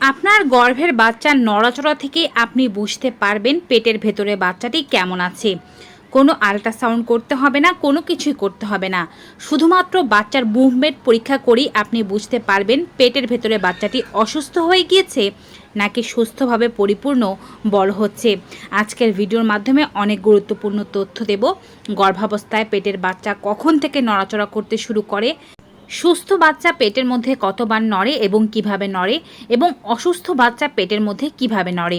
আপনার গর্ভের বাচ্চার নড়াচড়া থেকে আপনি বুঝতে পারবেন পেটের ভেতরে বাচ্চাটি কেমন আছে। কোনো আল্ট্রাসাউন্ড করতে হবে না, কোনো কিছুই করতে হবে না। শুধুমাত্র বাচ্চার মুভমেন্ট পরীক্ষা করেই আপনি বুঝতে পারবেন পেটের ভেতরে বাচ্চাটি অসুস্থ হয়ে গিয়েছে নাকি সুস্থভাবে পরিপূর্ণ বড় হচ্ছে। আজকের ভিডিওর মাধ্যমে অনেক গুরুত্বপূর্ণ তথ্য দেব। গর্ভাবস্থায় পেটের বাচ্চা কখন থেকে নড়াচড়া করতে শুরু করে? সুস্থ বাচ্চা পেটের মধ্যে কতবার নড়ে এবং কীভাবে নড়ে এবং অসুস্থ বাচ্চা পেটের মধ্যে কীভাবে নড়ে?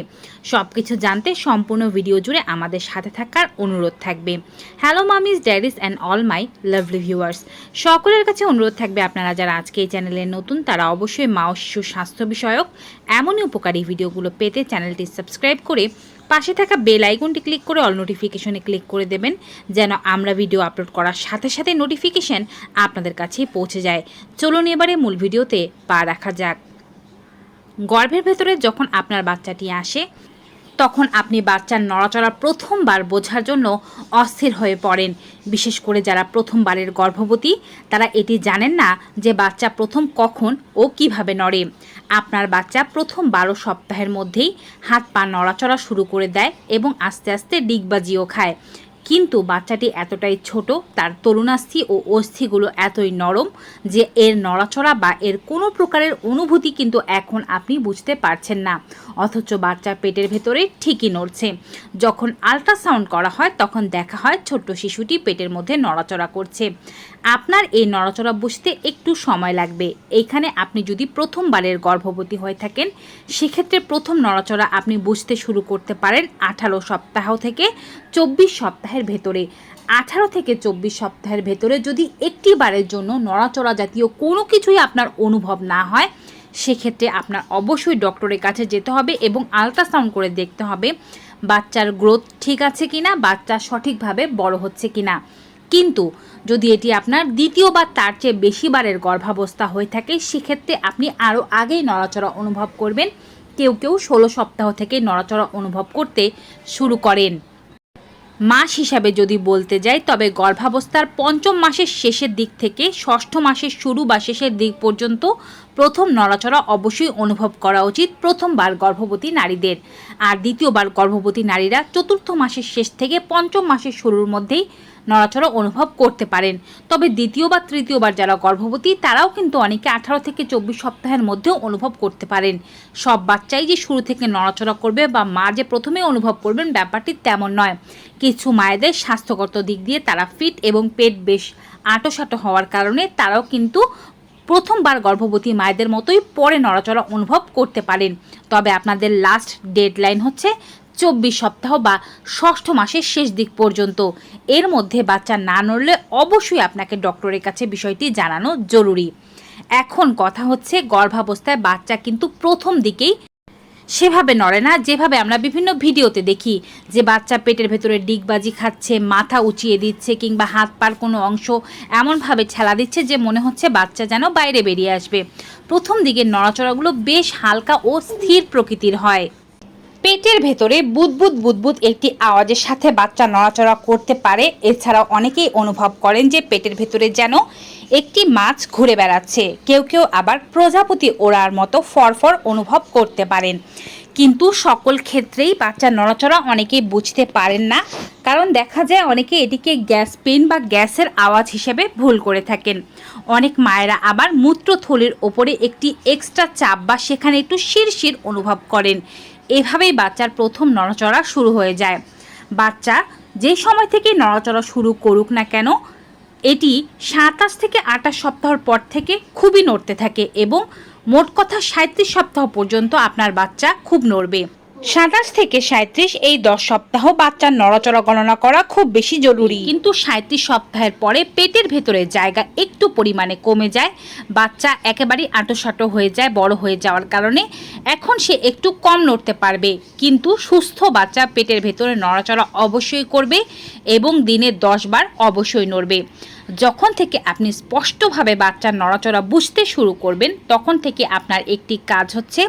সব কিছু জানতে সম্পূর্ণ ভিডিও জুড়ে আমাদের সাথে থাকার অনুরোধ থাকবে। Hello mommies daddies and all my lovely viewers সকলের কাছে অনুরোধ থাকবে আপনারা যারা আজকে এই চ্যানেলে নতুন, তারা অবশ্যই মা ও শিশু স্বাস্থ্য বিষয়ক এমনই উপকারী ভিডিওগুলো পেতে চ্যানেলটি সাবস্ক্রাইব করে পাশে থাকা বেল আইকনটি ক্লিক করে অল নোটিফিকেশনে ক্লিক করে দেবেন, যেন আমরা ভিডিও আপলোড করার সাথে সাথে নোটিফিকেশন আপনাদের কাছে পৌঁছে যায়। চলুন এবারে মূল ভিডিওতে পা রাখা যাক। গর্ভের ভেতরে যখন আপনার বাচ্চাটি আসে তখন আপনি বাচ্চার নড়াচড়া প্রথমবার বোঝার জন্য অস্থির হয়ে পড়েন। বিশেষ করে যারা প্রথমবারের গর্ভবতী, তারা এটি জানেন না যে বাচ্চা প্রথম কখন ও কীভাবে নড়ে। আপনার বাচ্চা প্রথম বারো সপ্তাহের মধ্যেই হাত পা নড়াচড়া শুরু করে দেয় এবং আস্তে আস্তে ডিগবাজিও খায়। কিন্তু বাচ্চাটি এতটাই ছোট, তার তরুণাস্থি ও অস্থিগুলো এতই নরম যে এর নড়াচড়া বা এর কোনো প্রকারের অনুভূতি কিন্তু এখন আপনি বুঝতে পারছেন না। অথচ বাচ্চার পেটের ভেতরে ঠিকই নড়ছে। যখন আল্ট্রাসাউন্ড করা হয়, তখন দেখা হয় ছোট্ট শিশুটি পেটের মধ্যে নড়াচড়া করছে। আপনার এই নড়াচড়া বুঝতে একটু সময় লাগবে। এইখানে আপনি যদি প্রথমবারের গর্ভবতী হয়ে থাকেন, সেক্ষেত্রে প্রথম নড়াচড়া আপনি বুঝতে শুরু করতে পারেন আঠারো সপ্তাহ থেকে চব্বিশ সপ্তাহের ভেতরে। আঠারো থেকে চব্বিশ সপ্তাহের ভেতরে যদি একটি বারের জন্য নড়াচড়া জাতীয় কোনো কিছুই আপনার অনুভব না হয় সেক্ষেত্রে আপনার অবশ্যই ডক্টরের কাছে যেতে হবে এবং আলট্রাসাউন্ড করে দেখতে হবে, বাচ্চার গ্রোথ ঠিক আছে কিনা, বাচ্চা সঠিকভাবে বড় হচ্ছে কিনা। কিন্তু যদি এটি আপনার দ্বিতীয় বা তার চেয়ে বেশি বারের গর্ভাবস্থা হয়ে থাকে, সেক্ষেত্রে আপনি আরও আগেই নড়াচড়া অনুভব করবেন। কেউ কেউ ষোলো সপ্তাহ থেকে নড়াচড়া অনুভব করতে শুরু করেন। মাস হিসাবে যদি বলতে যাই, তবে গর্ভাবস্থার পঞ্চম মাসের শেষের দিক থেকে ষষ্ঠ মাসের শুরু বা শেষের দিক পর্যন্ত প্রথম নড়াচড়া অবশ্যই অনুভব করা উচিত প্রথমবার গর্ভবতী নারীদের। আর দ্বিতীয়বার গর্ভবতী নারীরা চতুর্থ মাসের শেষ থেকে পঞ্চম মাসের শুরুর মধ্যেই নড়াচড়া অনুভব করতে পারেন। তবে দ্বিতীয় বা তৃতীয়বার যারা গর্ভবতী, তারাও কিন্তু অনেকে আঠারো থেকে চব্বিশ সপ্তাহের মধ্যেও অনুভব করতে পারেন। সব বাচ্চাই যে শুরু থেকে নড়াচড়া করবে বা মা যে প্রথমে অনুভব করবেন ব্যাপারটি তেমন নয়। কিছু মায়েদের স্বাস্থ্যগত দিক দিয়ে তারা ফিট এবং পেট বেশ আঁটোসাঁটো হওয়ার কারণে তারাও কিন্তু প্রথমবার গর্ভবতী মায়েদের মতোই পরে নড়াচড়া অনুভব করতে পারেন। তবে আপনাদের লাস্ট ডেডলাইন হচ্ছে চব্বিশ সপ্তাহ বা ষষ্ঠ মাসের শেষ দিক পর্যন্ত। এর মধ্যে বাচ্চা না নড়লে অবশ্যই আপনাকে ডক্টরের কাছে বিষয়টি জানানো জরুরি। এখন কথা হচ্ছে গর্ভাবস্থায় বাচ্চা কিন্তু প্রথম দিকেই সেভাবে নড়ে না, যেভাবে আমরা বিভিন্ন ভিডিওতে দেখি যে বাচ্চা পেটের ভেতরে ডিগবাজি খাচ্ছে, মাথা উঁচিয়ে দিচ্ছে কিংবা হাত পার কোনো অংশ এমনভাবে ছেলা দিচ্ছে যে মনে হচ্ছে বাচ্চা যেন বাইরে বেরিয়ে আসবে। প্রথম দিকে নড়াচড়াগুলো বেশ হালকা ও স্থির প্রকৃতির হয়। পেটের ভেতরে বুদবুদ বুদবুদ একটি আওয়াজের সাথে বাচ্চা নড়াচড়া করতে পারে। এছাড়াও অনেকেই অনুভব করেন যে পেটের ভেতরে যেন একটি মাছ ঘুরে বেড়াচ্ছে। কেউ কেউ আবার প্রজাপতি ওড়ার মতো ফরফর অনুভব করতে পারেন। কিন্তু সকল ক্ষেত্রেই বাচ্চা নড়াচড়া অনেকেই বুঝতে পারেন না। কারণ দেখা যায় অনেকে এটিকে গ্যাস পেন বা গ্যাসের আওয়াজ হিসেবে ভুল করে থাকেন। অনেক মায়েরা আবার মূত্রথলির ওপরে একটি এক্সট্রা চাপ বা সেখানে একটু শিরশির অনুভব করেন। এভাবেই বাচ্চার প্রথম নড়াচড়া শুরু হয়ে যায়। বাচ্চা যে সময় থেকে নড়াচড়া শুরু করুক না কেন, এটি সাতাশ থেকে আটাশ সপ্তাহর পর থেকে খুবই নড়তে থাকে এবং মোট কথা সাঁত্রিশ সপ্তাহ পর্যন্ত আপনার বাচ্চা খুব নড়বে। সাতাশ থেকে সাঁত্রিশ এই দশ সপ্তাহ বাচ্চার নড়াচড়া গণনা করা খুব বেশি জরুরি। কিন্তু সাঁত্রিশ সপ্তাহের পরে পেটের ভেতরে জায়গা একটু পরিমাণে কমে যায়, বাচ্চা একেবারেই আঁটোসাঁটো হয়ে যায়, বড় হয়ে যাওয়ার কারণে এখন সে একটু কম নড়তে পারবে। কিন্তু সুস্থ বাচ্চা পেটের ভেতরে নড়াচড়া অবশ্যই করবে এবং দিনে দশ বার অবশ্যই নড়বে। যখন থেকে আপনি স্পষ্টভাবে বাচ্চার নড়াচড়া বুঝতে শুরু করবেন, তখন থেকে আপনার একটি কাজ হচ্ছে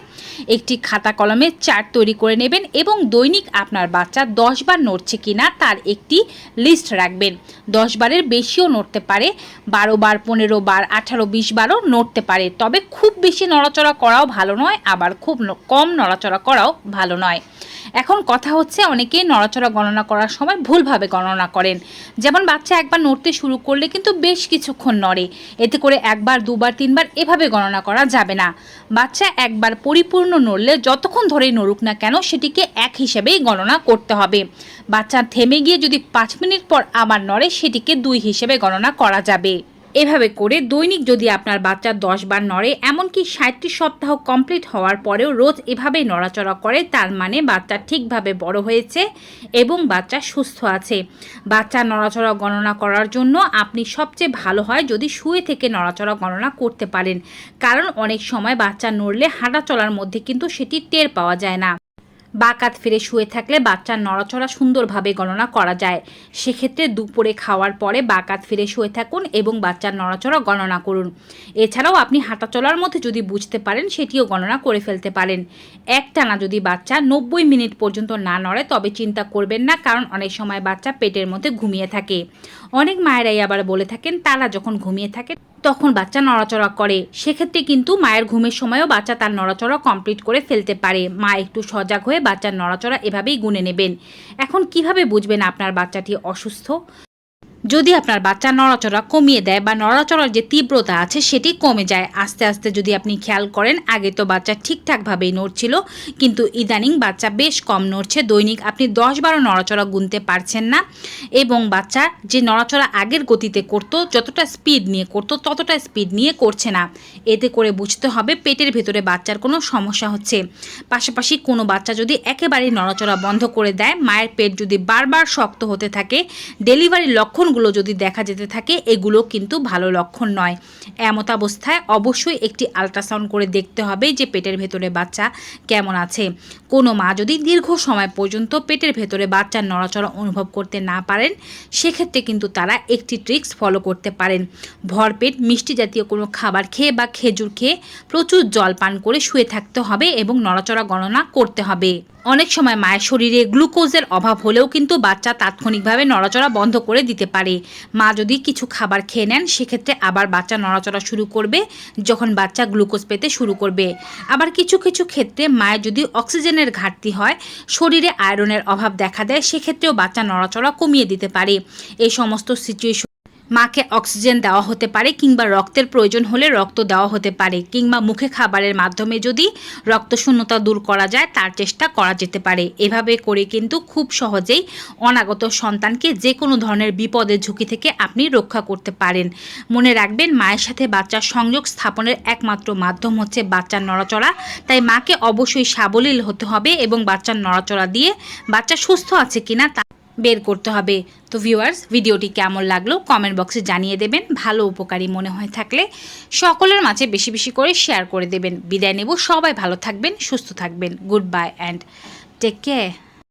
একটি খাতা কলমে চার্ট তৈরি করে নেবেন এবং দৈনিক আপনার বাচ্চা দশ বার নড়ছে কিনা তার একটি লিস্ট রাখবেন। দশ বারের বেশিও নড়তে পারে বারো বার পনেরো বার আঠারো বিশ বারও নড়তে পারে। তবে খুব বেশি নড়াচড়া করাও ভালো নয়, আবার খুব ন- কম নড়াচড়া করাও ভালো নয়। এখন কথা হচ্ছে অনেকেই নড়াচড়া গণনা করার সময় ভুলভাবে গণনা করেন। যেমন বাচ্চা একবার নড়তে শুরু করলে কিন্তু বেশ কিছুক্ষণ নড়ে। এতে করে একবার, দুবার, তিনবার এভাবে গণনা করা যাবে না। বাচ্চা একবার পরিপূর্ণ নড়লে যতক্ষণ ধরেই নড়ুক না কেন সেটিকে এক হিসেবেই গণনা করতে হবে। বাচ্চা থেমে গিয়ে যদি পাঁচ মিনিট পর আবার নড়ে, সেটিকে দুই হিসেবে গণনা করা যাবে। এভাবে করে দৈনিক যদি আপনার বাচ্চা দশ বার নড়ে, এমনকি ষাটটি সপ্তাহ কমপ্লিট হওয়ার পরেও রোজ এভাবেই নড়াচড়া করে, তার মানে বাচ্চা ঠিকভাবে বড় হয়েছে এবং বাচ্চা সুস্থ আছে। বাচ্চা নড়াচড়া গণনা করার জন্য আপনি সবচেয়ে ভালো হয় যদি শুয়ে থেকে নড়াচড়া গণনা করতে পারেন। কারণ অনেক সময় বাচ্চা নড়লে হাঁটা চলার মধ্যে কিন্তু সেটি টের পাওয়া যায় না। বাকাত ফিরে শুয়ে থাকলে বাচ্চার নড়াচড়া সুন্দরভাবে গণনা করা যায়। সেক্ষেত্রে দুপুরে খাওয়ার পরে বাকাত ফিরে শুয়ে থাকুন এবং বাচ্চার নড়াচড়া গণনা করুন। এছাড়াও আপনি হাঁটা চলার মধ্যে যদি বুঝতে পারেন, সেটিও গণনা করে ফেলতে পারেন। একটানা যদি বাচ্চা নব্বই মিনিট পর্যন্ত না নড়ে, তবে চিন্তা করবেন না, কারণ অনেক সময় বাচ্চা পেটের মধ্যে ঘুমিয়ে থাকে। অনেক মায়েরাই আবার বলে থাকেন তারা যখন ঘুমিয়ে থাকে তখন বাচ্চা নড়াচড়া করে। সেক্ষেত্রে কিন্তু মায়ের ঘুমের সময়ও বাচ্চা তার নড়াচড়া কমপ্লিট করে ফেলতে পারে। মা একটু সজাগ হয়ে বাচ্চার নড়াচড়া এভাবেই গুনে নেবেন। এখন কীভাবে বুঝবেন আপনার বাচ্চাটি অসুস্থ? যদি আপনার বাচ্চা নড়াচড়া কমিয়ে দেয় বা নড়াচড়ার যে তীব্রতা আছে সেটি কমে যায়, আস্তে আস্তে যদি আপনি খেয়াল করেন, আগে তো বাচ্চা ঠিকঠাকভাবেই নড়ছিল, কিন্তু ইদানিং বাচ্চা বেশ কম নড়ছে। দৈনিক আপনি দশ বারো নড়াচড়া গুনতে পারছেন না এবং বাচ্চা যে নড়াচড়া আগের গতিতে করতো, যতটা স্পিড নিয়ে করতো, ততটা স্পিড নিয়ে করছে না। এতে করে বুঝতে হবে পেটের ভেতরে বাচ্চার কোনো সমস্যা হচ্ছে। পাশাপাশি কোনো বাচ্চা যদি একেবারেই নড়াচড়া বন্ধ করে দেয়, মায়ের পেট যদি বারবার শক্ত হতে থাকে ডেলিভারির লক্ষণগুলো যদি দেখা যেতে থাকে, এগুলো কিন্তু ভালো লক্ষণ নয়। এমত অবস্থায় অবশ্যই একটি আলট্রাসাউন্ড করে দেখতে হবে যে পেটের ভেতরে বাচ্চা কেমন আছে। কোনো মা যদি দীর্ঘ সময় পর্যন্ত পেটের ভেতরে বাচ্চার নড়াচড়া অনুভব করতে না পারেন, সেক্ষেত্রে কিন্তু তারা একটি ট্রিক্স ফলো করতে পারেন। ভরপেট, মিষ্টি জাতীয় কোনো খাবার খেয়ে বা খেজুর খেয়ে প্রচুর জল পান করে শুয়ে থাকতে হবে এবং নড়াচড়া গণনা করতে হবে। অনেক সময় মায়ের শরীরে গ্লুকোজের অভাব হলেও কিন্তু বাচ্চা তাৎক্ষণিকভাবে নড়াচড়া বন্ধ করে দিতে পারে। মা যদি কিছু খাবার খেয়ে নেন, সেক্ষেত্রে আবার বাচ্চা নড়াচড়া শুরু করবে, যখন বাচ্চা গ্লুকোজ পেতে শুরু করবে। আবার কিছু কিছু ক্ষেত্রে মায়ের যদি অক্সিজেনের ঘাটতি হয়, শরীরে আয়রনের অভাব দেখা দেয়, সেক্ষেত্রেও বাচ্চা নড়াচড়া কমিয়ে দিতে পারে। এই সমস্ত সিচুয়েশন মাকে অক্সিজেন দেওয়া হতে পারে কিংবা রক্তের প্রয়োজন হলে রক্ত দেওয়া হতে পারে কিংবা মুখে খাবারের মাধ্যমে যদি রক্তশূন্যতা দূর করা যায়, তার চেষ্টা করা যেতে পারে। এভাবে করে কিন্তু খুব সহজেই অনাগত সন্তানকে যে কোনো ধরনের বিপদের ঝুঁকি থেকে আপনি রক্ষা করতে পারেন। মনে রাখবেন, মায়ের সাথে বাচ্চার সংযোগ স্থাপনের একমাত্র মাধ্যম হচ্ছে বাচ্চার নড়াচড়া। তাই মাকে অবশ্যই সাবলীল হতে হবে এবং বাচ্চার নড়াচড়া দিয়ে বাচ্চা সুস্থ আছে কিনা তা বের করতে হবে। তো ভিউয়ার্স ভিডিওটি কেমন লাগল কমেন্ট বক্সে জানিয়ে দেবেন। ভালো উপকারী মনে হয়ে থাকলে সকলের মাঝে বেশি বেশি করে শেয়ার করে দেবেন। বিদায় নেব। সবাই ভালো থাকবেন, সুস্থ থাকবেন। Good bye and take care